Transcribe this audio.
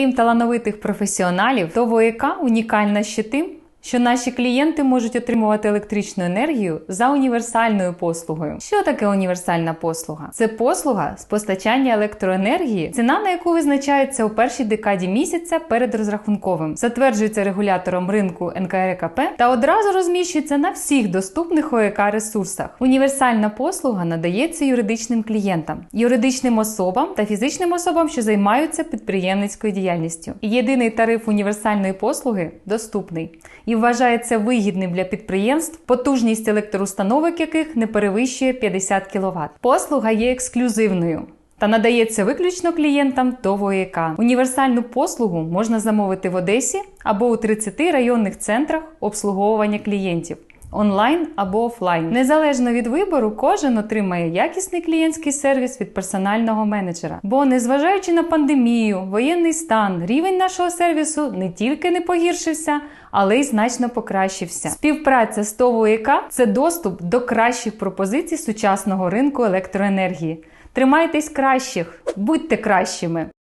Крім талановитих професіоналів, то ВОЕК унікальна ще тим, що наші клієнти можуть отримувати електричну енергію за універсальною послугою. Що таке універсальна послуга? Це послуга з постачання електроенергії, ціна на яку визначається у першій декаді місяця перед розрахунковим, затверджується регулятором ринку НКРКП та одразу розміщується на всіх доступних ОЕК ресурсах. Універсальна послуга надається юридичним клієнтам, юридичним особам та фізичним особам, що займаються підприємницькою діяльністю. Єдиний тариф універсальної послуги доступний і вважається вигідним для підприємств, потужність електроустановок яких не перевищує 50 кВт. Послуга є ексклюзивною. Та надається виключно клієнтам того ОЄК. Універсальну послугу можна замовити в Одесі або у 30 районних центрах обслуговування клієнтів. Онлайн або офлайн. Незалежно від вибору, кожен отримає якісний клієнтський сервіс від персонального менеджера. Бо, незважаючи на пандемію, воєнний стан, рівень нашого сервісу не тільки не погіршився, але й значно покращився. Співпраця з ТОВ ОЄК – це доступ до кращих пропозицій сучасного ринку електроенергії. Тримайтесь кращих, будьте кращими.